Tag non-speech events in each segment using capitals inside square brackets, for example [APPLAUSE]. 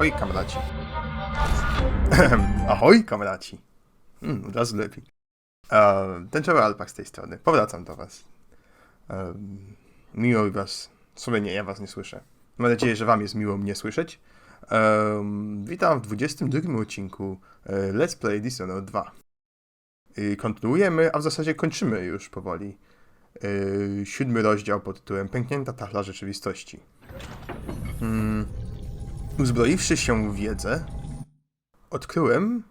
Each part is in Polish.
Ahoj, kamraci. [CLEARS THROAT] Ahoj, kamraci. Mm, od razu lepiej. E, Tęczowy Alpak z tej strony. Powracam do was. E, miło mi was... W sumie nie, ja was nie słyszę. Mam nadzieję, że wam jest miło mnie słyszeć. E, witam w 22 odcinku e, Let's Play Dishonored 2. I kontynuujemy, a w zasadzie kończymy już powoli. E, siódmy rozdział pod tytułem Pęknięta tafla rzeczywistości. Uzbroiwszy się w wiedzę, odkryłem,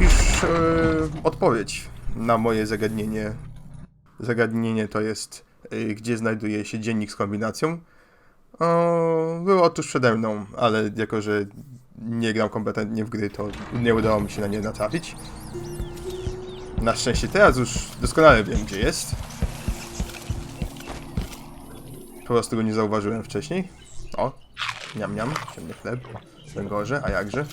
iż e, odpowiedź na moje zagadnienie. Zagadnienie to jest, e, gdzie znajduje się dziennik z kombinacją. O, było tuż przede mną, ale jako, że nie gram kompetentnie w gry, to nie udało mi się na nie natrafić. Na szczęście teraz już doskonale wiem, gdzie jest. Po prostu go nie zauważyłem wcześniej. O, niam niam, ciemny chleb, węgorze, a jakże.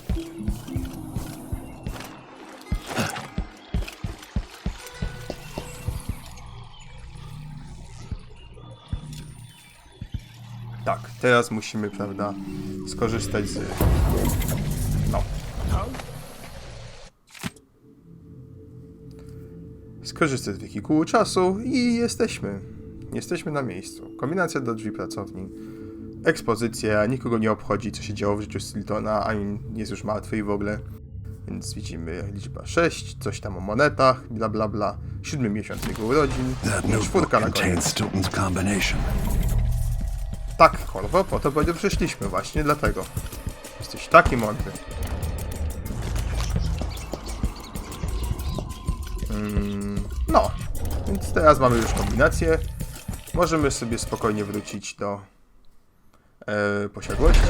Tak, teraz musimy, prawda, skorzystać z... No. Skorzystać z wehikułu czasu i jesteśmy. Jesteśmy na miejscu. Kombinacja do drzwi pracowni. Ekspozycja, nikogo nie obchodzi, co się działo w życiu Stiltona, ani jest już martwy i w ogóle. Więc widzimy liczba 6, coś tam o monetach, bla bla bla. Siódmy miesiąc jego urodzin, czwórka na koniec. Tak, Korwo, po to będzie przyszliśmy właśnie, dlatego. Jesteś taki mądry. Mm, no, więc teraz mamy już kombinację. Możemy sobie spokojnie wrócić do e, posiadłości.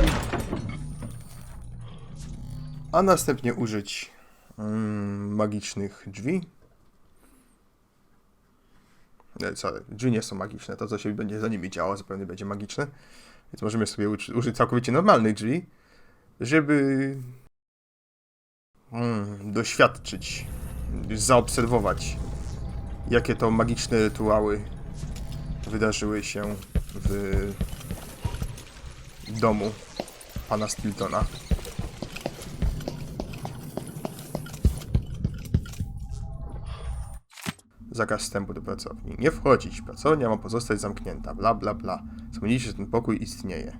A następnie użyć mm, magicznych drzwi. Nie, sorry, drzwi nie są magiczne. To, co się będzie za nimi działo, zupełnie będzie magiczne. Więc możemy sobie użyć całkowicie normalnych drzwi, żeby mm, doświadczyć, zaobserwować, jakie to magiczne rytuały wydarzyły się w domu pana Stiltona. Zakaz wstępu do pracowni. Nie wchodzić. Pracownia ma pozostać zamknięta. Bla, bla, bla. Wspomnijcie, że ten pokój istnieje.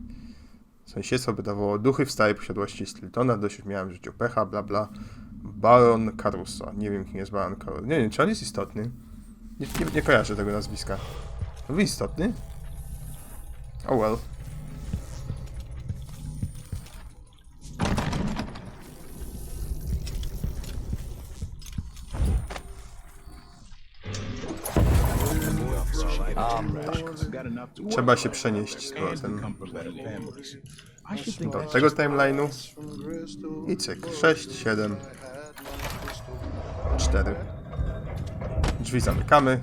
Sąsiedztwo wydawało duchy w stałej posiadłości Stiltona. Dość miałem w życiu pecha, bla, bla. Baron Caruso. Nie wiem, kim jest Baron Caruso. Nie wiem, czy on jest istotny. Nie, nie, nie kojarzę tego nazwiska. Wy istotny? Oh well. Trzeba się przenieść z powrotem do tego timeline'u. I cyk. 6, 7, 4. Drzwi zamykamy.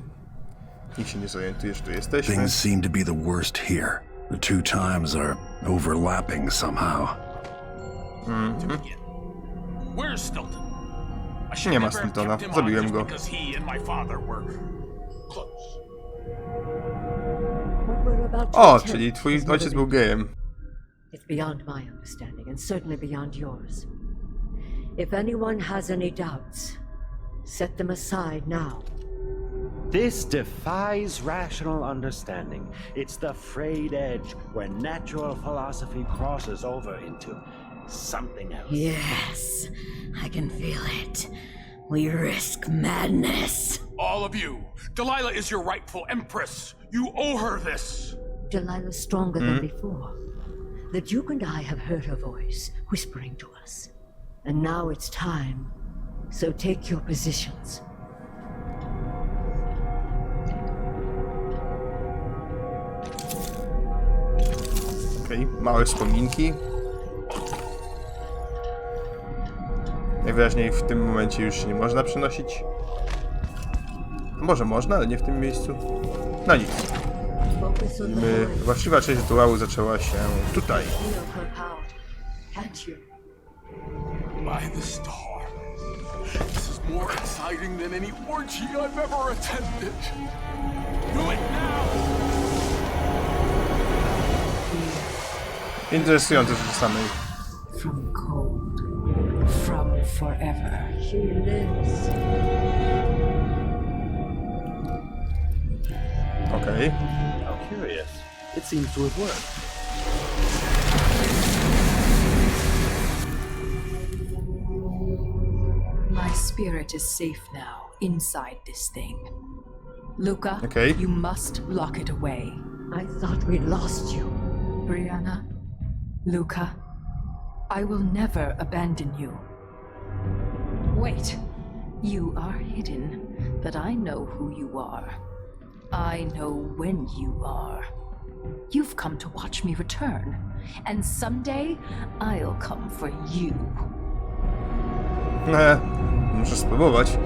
Nikt się nie zorientuje, że tu jesteśmy. Things seem to be the worst here. The two times are overlapping somehow. Where's Stilton? I should Nie ma never have Stiltona. kept him on Zabiłem go. O, attempt oh, czyli twój is never ojciec był gejem. It's beyond my understanding, and certainly beyond yours. If anyone has any doubts, set them aside now. This defies rational understanding. It's the frayed edge where natural philosophy crosses over into something else. Yes, I can feel it. We risk madness. All of you, Delilah is your rightful empress. You owe her this. Delilah's stronger than before. The Duke and I have heard her voice whispering to us. And now it's time. So take your positions. Okej, małe wspominki. Najwyraźniej w tym momencie już się nie można przenosić. Może można, ale nie w tym miejscu. No nic. My, właściwa część rytuału zaczęła się tutaj. By the star. This is more exciting than any orgy I've ever attended. Do it now! Interesujące rzeczy samej. From cold. From forever. She lives. Okej. How curious. It seems to have worked. My spirit is safe now, inside this thing. Luca, Okay. you must lock it away. I thought we'd lost you. Brianna, Luca, I will never abandon you. Wait, you are hidden, but I know who you are. I know when you are. You've come to watch me return, and someday I'll come for you. E, muszę spróbować.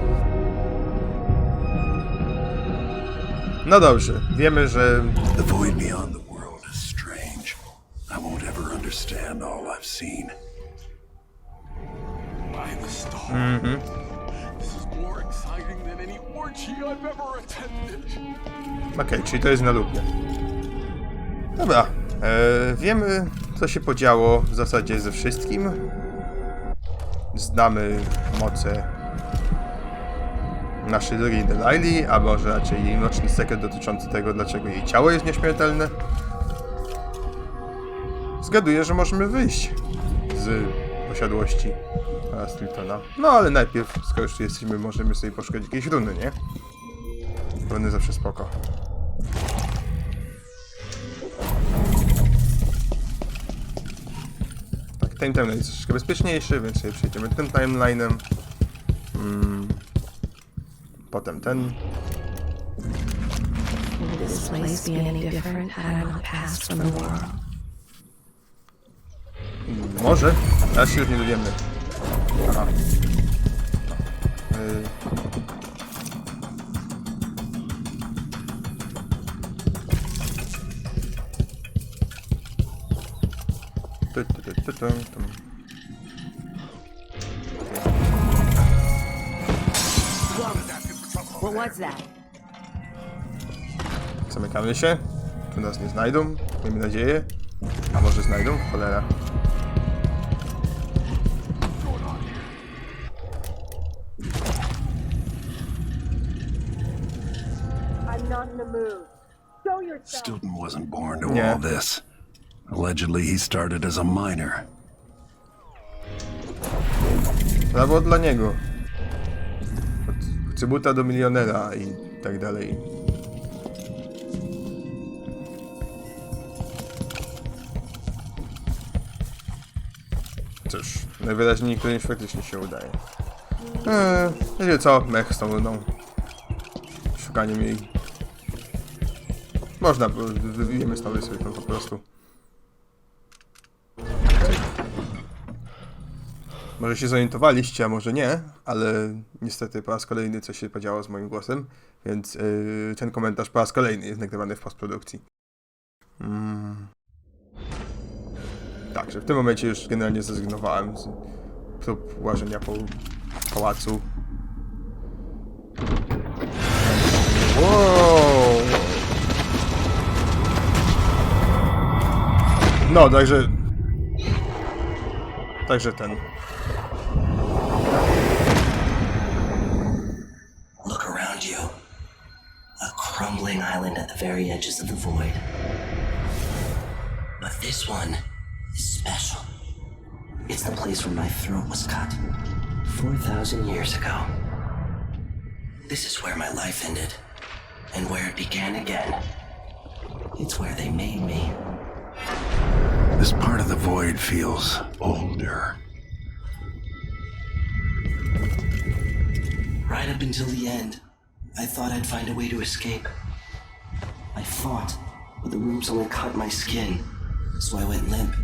No dobrze, wiemy, że The void beyond the world is strange. I won't ever understand all I've seen. By the star. This Okej, czyli to jest na lubie. Dobra, e, wiemy co się podziało w zasadzie ze wszystkim. Znamy moce naszej drogiej Delilah, a może raczej jej mroczny sekret dotyczący tego, dlaczego jej ciało jest nieśmiertelne. Zgaduję, że możemy wyjść z posiadłości Stiltona. No ale najpierw, skoro już jesteśmy, możemy sobie poszukać jakiejś runy, nie? Runy zawsze spoko. Tak, ten timeline jest troszeczkę bezpieczniejszy, więc sobie przejdziemy tym timelinem. Mm. Potem ten. Will this place be any different had I not passed from the world? Może. Teraz się już nie dowiemy. Aha. Y... Tu, tu, tu. What was that? Zamykamy się. Tu nas nie znajdą. Miejmy nadzieję. A może znajdą? Cholera. Stilton wasn't born to Yeah. all this. Allegedly, he started as a miner. Było dla niego. Od cybuta do milionera i tak dalej. Cóż, najwyraźniej którymś faktycznie się udaje. Eee, wiecie co, mech z tą runą. Szukaniem jej. Można, bo wy- wybijemy stąd sobie po prostu. Może się zorientowaliście, a może nie, ale niestety po raz kolejny coś się podziało z moim głosem, więc yy, ten komentarz po raz kolejny jest nagrywany w postprodukcji. Mm. Także w tym momencie już generalnie zrezygnowałem z prób łażenia po pałacu. Wow. No, także... Także ten... Look around you. A crumbling island at the very edges of the void. But this one is special. It's the place where my throat was cut 4,000 years ago. This is where my life ended, and where it began again. It's where they made me. This part of the void feels older. Right up until the end, I thought I'd find a way to escape. I fought, but the rooms only cut my skin, so I went limp.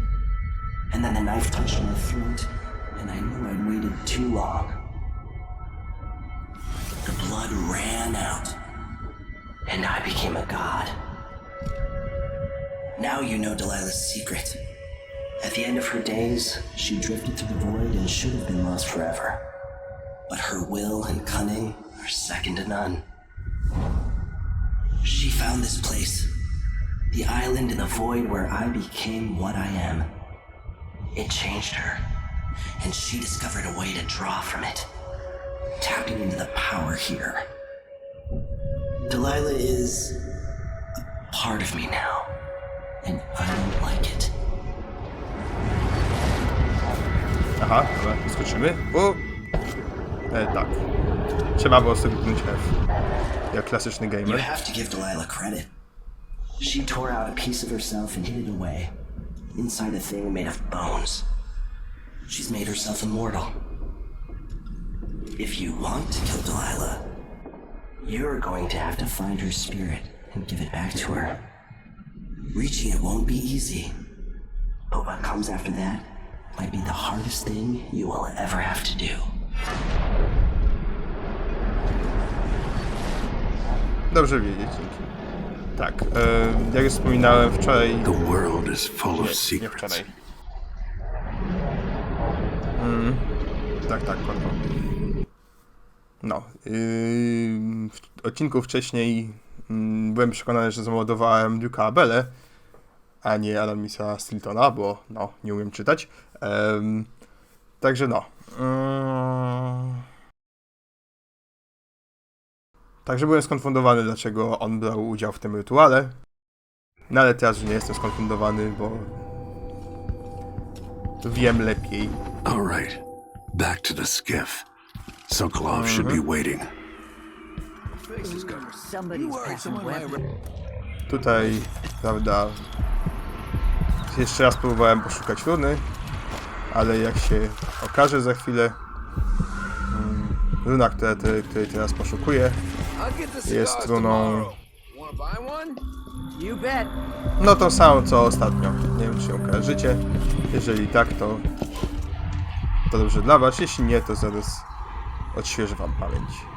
And then the knife touched my throat, and I knew I'd waited too long. The blood ran out, and I became a god. Now you know Delilah's secret. At the end of her days, she drifted through the void and should have been lost forever but her will and cunning are second to none. She found this place, The island in the void where I became what I am. It changed her, and she discovered a way to draw from it, tapping into the power here. Delilah is a part of me now, and I don't like it. Aha, dobra. O! E, tak. Trzeba było sobie F. Jak klasyczny You have to give Delilah credit. She tore out a piece of herself and hid it away, inside a thing made of bones. She's made herself immortal. If you want to kill Delilah, you're going to have to find her spirit and give it back to her. Reaching it won't be easy, but what comes after that might be the hardest thing you will ever have to do. Dobrze wiedzieć, dzięki. Tak, e, jak już wspominałem wczoraj... The world is full Nie, of nie secrets. wczoraj. Mm, tak, tak, kotwo. No, yy, w odcinku wcześniej mm, byłem przekonany, że zamordowałem Duke'a Abelę, a nie Adamisa Stiltona, bo no, nie umiem czytać. Em, także no. Mm. Także byłem skonfundowany, dlaczego on brał udział w tym rytuale. No ale teraz już nie jestem skonfundowany, bo wiem lepiej. All right, back to the skiff. Sokolov should be waiting. Somebody's passing weapon. Tutaj, prawda, jeszcze raz próbowałem poszukać runy, ale jak się okaże za chwilę, mm, runa, która te, której teraz poszukuję, jest runą, no tą samą co ostatnio. Nie wiem, czy ją kojarzycie. Jeżeli tak, to to dobrze dla was. Jeśli nie, to zaraz odświeżę wam pamięć.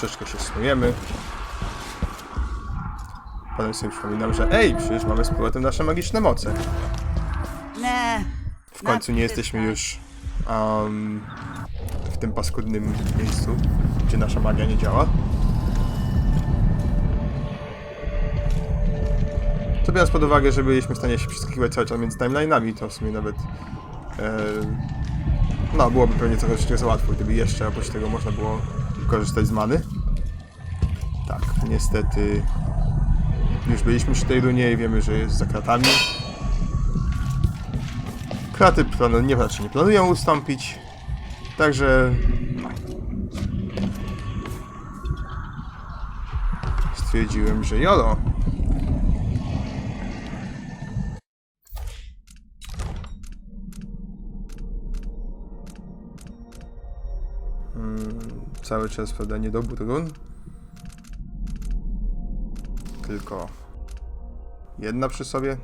Troszeczkę się snujemy. Potem sobie przypominam, że ej, przecież mamy z powrotem nasze magiczne moce. W końcu nie jesteśmy już um, w tym paskudnym miejscu, gdzie nasza magia nie działa. Co biorąc pod uwagę, że byliśmy w stanie się przeskakiwać cały czas między timeline'ami, to w sumie nawet e, no, byłoby pewnie trochę za łatwo, gdyby jeszcze oprócz tego można było korzystać z many. Tak, niestety już byliśmy przy tej runie i wiemy, że jest za kratami. Kraty planu, nie, raczej nie planują ustąpić. Także. Stwierdziłem, że jolo. Cały czas, prawda, niedobór run. Tylko jedna przy sobie.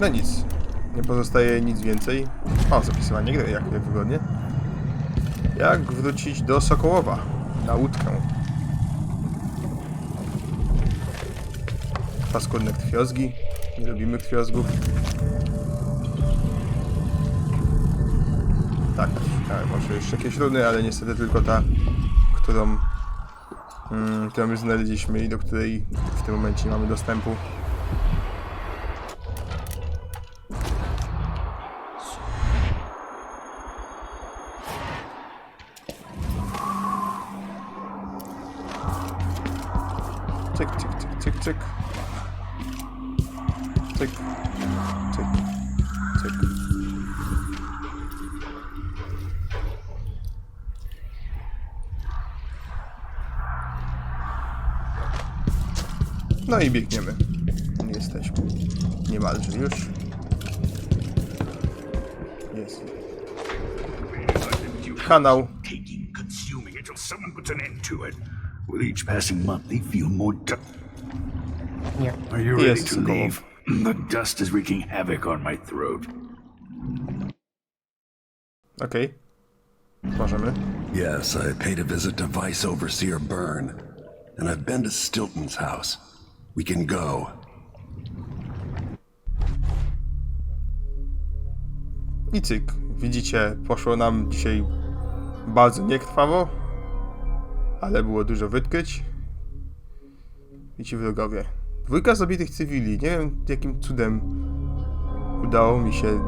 No nic. Nie pozostaje nic więcej. O, zapisywanie gry, jak, jak wygodnie. Jak wrócić do Sokołowa na łódkę? Paskudne krwiozgi. Nie lubimy krwiozgów. Tak, szukałem może jeszcze jakieś runy, ale niestety tylko ta, którą, mm, którą już znaleźliśmy i do której w tym momencie nie mamy dostępu. Cyk, cyk, cyk, cyk, cyk. Cyk, cyk, cyk. No i biegniemy. Jesteśmy. Niemalże już. Jest. Kanał. Consuming until someone puts an end to it. With each passing month, they feel more. Du- Are you ready to leave? [CLEARS THROAT] The dust is wreaking havoc on my throat. Okej. Możemy. Yes, I paid a visit to Vice Overseer Byrne. and I've been to Stilton's house. We can go. I cyk. Widzicie, poszło nam dzisiaj bardzo niekrwawo, ale było dużo wytkryć. I ci wrogowie. Dwójka zabitych cywili. Nie wiem, jakim cudem udało mi się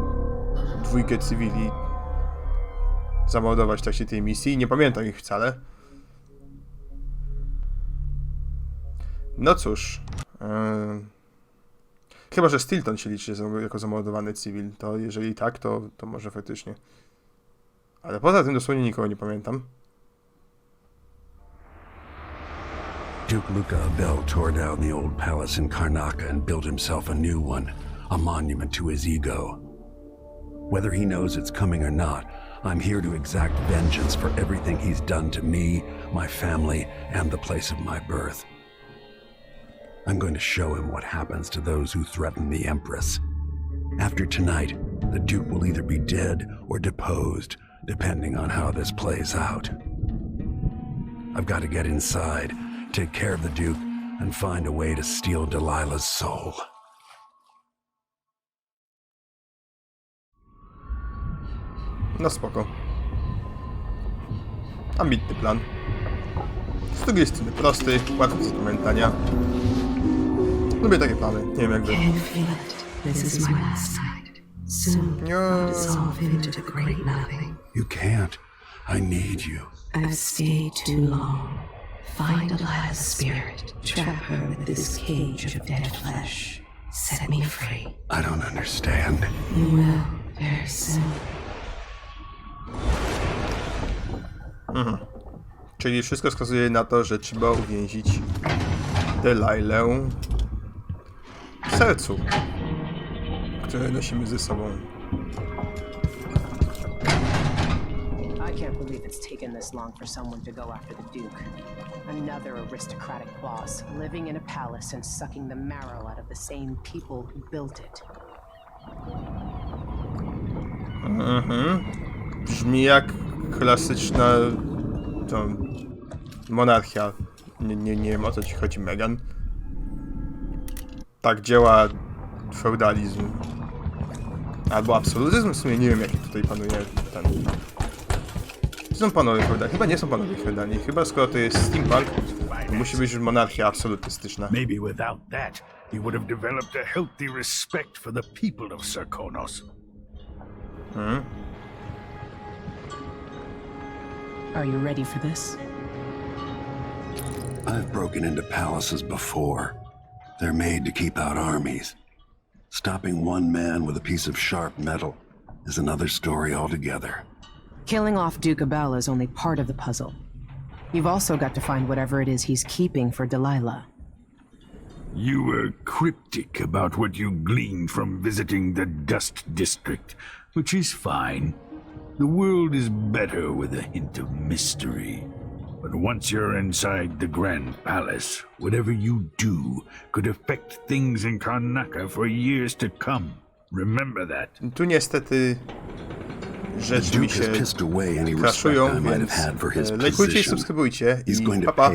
dwójkę cywili zamordować w trakcie tej misji. Nie pamiętam ich wcale. No cóż. em, Chyba, że Stilton się liczy jako zamordowany cywil, to jeżeli tak, to, to może faktycznie. Ale poza tym dosłownie nikogo nie pamiętam. Duke Luca Abel tore down the old palace in Karnaka and built himself a new one, a monument to his ego. Whether he knows it's coming or not, I'm here to exact vengeance for everything he's done to me, my family, and the place of my birth. I'm going to show him what happens to those who threaten the Empress. After tonight, the Duke will either be dead or deposed, depending on how this plays out. I've got to get inside, take care of the Duke, and find a way to steal Delilah's soul. No spoko. Ambitny plan. Z drugiej strony prosty, łatwy do zapamiętania. Lubię takie plany, nie wiem jak wy. Can you feel it? This is my last sight. Soon I'll dissolve into the great nothing. You can't. I need you. I've stayed too long. Find Delilah's spirit. Trap her with this cage of dead flesh. Set me free. I don't understand. You will very soon. Czyli wszystko wskazuje na to, że trzeba uwięzić Delilę w sercu, które nosimy ze sobą. I can't believe it's taken this long for someone to go after the Duke. Another aristocratic boss, living in a palace and sucking the marrow out of the same people who built it. Brzmi jak klasyczna to, monarchia. Nie, nie, nie wiem o co ci chodzi, Megan. Tak działa feudalizm. Albo absolutyzm, w sumie nie wiem jaki tutaj panuje ten... Czy są panowie feudalni? Chyba nie są panowie feudalni. Chyba skoro to jest steampunk, to musi być już monarchia absolutystyczna. Maybe without that, he would have developed a healthy respect for the people of Sarkonos. Hmm. Are you ready for this? I've broken into palaces before. They're made to keep out armies. Stopping one man with a piece of sharp metal is another story altogether. Killing off Duke Abel is only part of the puzzle. You've also got to find whatever it is he's keeping for Delilah. You were cryptic about what you gleaned from visiting the Dust District, which is fine. The world is better with a hint of mystery. But once you're inside the Grand Palace, whatever you do could affect things in Karnaka for years to come. Remember that. Tu niestety rzeczy mi się kraszują, więc e, lajkujcie i subskrybujcie i pa pa.